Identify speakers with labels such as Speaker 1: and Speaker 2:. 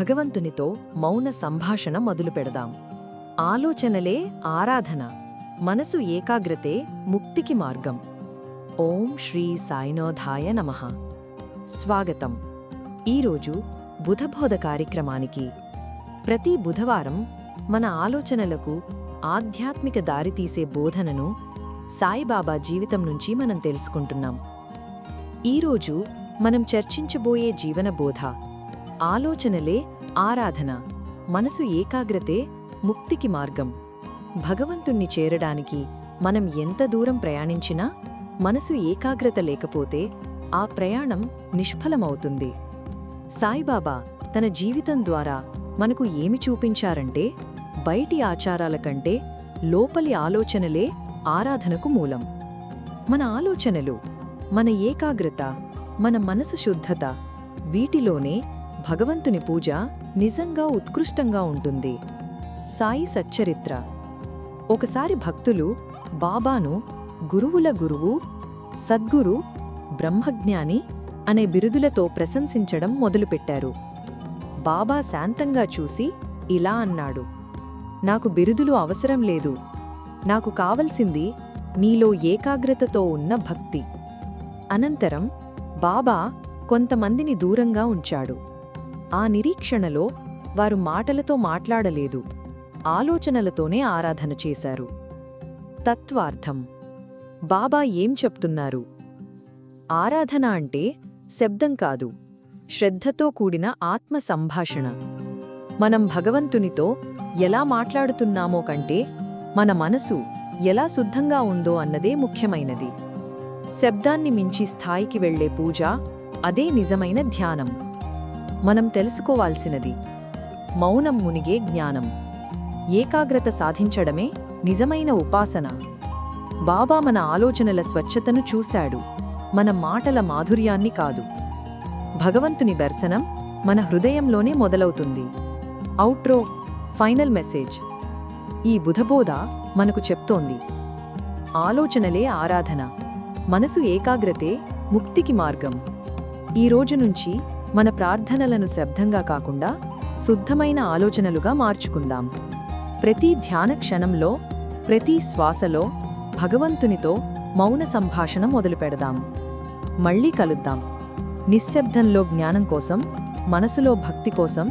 Speaker 1: భగవంతునితో మౌన సంభాషణ మొదలు పెడదాం. ఆలోచనలే ఆరాధన మనసు ఏకాగ్రతే ముక్తికి మార్గం. ఓం శ్రీ సాయినోధాయ నమః. స్వాగతం. ఈరోజు బుధబోధ కార్యక్రమానికి ప్రతి బుధవారం మన ఆలోచనలకు ఆధ్యాత్మిక దారితీసే బోధనను సాయిబాబా జీవితం నుంచి మనం తెలుసుకుంటున్నాం. ఈరోజు మనం చర్చించబోయే జీవన బోధ ఆలోచనలే ఆరాధన మనసు ఏకాగ్రతే ముక్తికి మార్గం. భగవంతుణ్ణి చేరడానికి మనం ఎంత దూరం ప్రయాణించినా మనసు ఏకాగ్రత లేకపోతే ఆ ప్రయాణం నిష్ఫలమవుతుంది. సాయిబాబా తన జీవితం ద్వారా మనకు ఏమి చూపించారంటే బయటి ఆచారాల కంటే లోపలి ఆలోచనలే ఆరాధనకు మూలం. మన ఆలోచనలు మన ఏకాగ్రత మన మనసు శుద్ధత వీటిలోనే భగవంతుని పూజ నిజంగా ఉత్కృష్టంగా ఉంటుంది. సాయి సచ్చరిత్ర. ఒకసారి భక్తులు బాబాను గురువుల గురువు సద్గురు బ్రహ్మజ్ఞాని అనే బిరుదులతో ప్రశంసించడం మొదలుపెట్టారు. బాబా శాంతంగా చూసి ఇలా అన్నాడు నాకు బిరుదులు అవసరం లేదు. నాకు కావలసింది నీలో ఏకాగ్రతతో ఉన్న భక్తి. అనంతరం బాబా కొంతమందిని దూరంగా ఉంచాడు. ఆ నిరీక్షణలో వారు మాటలతో మాట్లాడలేదు. ఆలోచనలతోనే ఆరాధన చేశారు. తత్వార్థం. బాబా ఏం చెప్తున్నారు? ఆరాధన అంటే శబ్దం కాదు శ్రద్ధతో కూడిన ఆత్మ సంభాషణ మనం భగవంతునితో ఎలా మాట్లాడుతున్నామో కంటే మన మనసు ఎలా శుద్ధంగా ఉందో అన్నదే ముఖ్యమైనది. శబ్దాన్ని మించి స్థాయికి వెళ్ళే పూజ అదే నిజమైన ధ్యానం. మనం తెలుసుకోవాల్సినది. మౌనం మునిగే జ్ఞానం. ఏకాగ్రత సాధించడమే నిజమైన ఉపాసన. బాబా మన ఆలోచనల స్వచ్ఛతను చూశాడు. మన మాటల మాధుర్యాన్ని కాదు. భగవంతుని దర్శనం మన హృదయంలోనే మొదలవుతుంది. Outro final message. ఈ బుధబోధ మనకు చెప్తోంది. ఆలోచనలే ఆరాధన. మనసు ఏకాగ్రతే ముక్తికి మార్గం. ఈ రోజు నుంచి మన ప్రార్థనలను శబ్దంగా కాకుండా శుద్ధమైన ఆలోచనలుగా మార్చుకుందాం. ప్రతి ధ్యాన క్షణంలో ప్రతి శ్వాసలో భగవంతునితో మౌన సంభాషణ మొదలుపెడదాం మళ్ళీ కలుద్దాం. నిశ్శబ్దంలో జ్ఞానం కోసం మనసులో భక్తి కోసం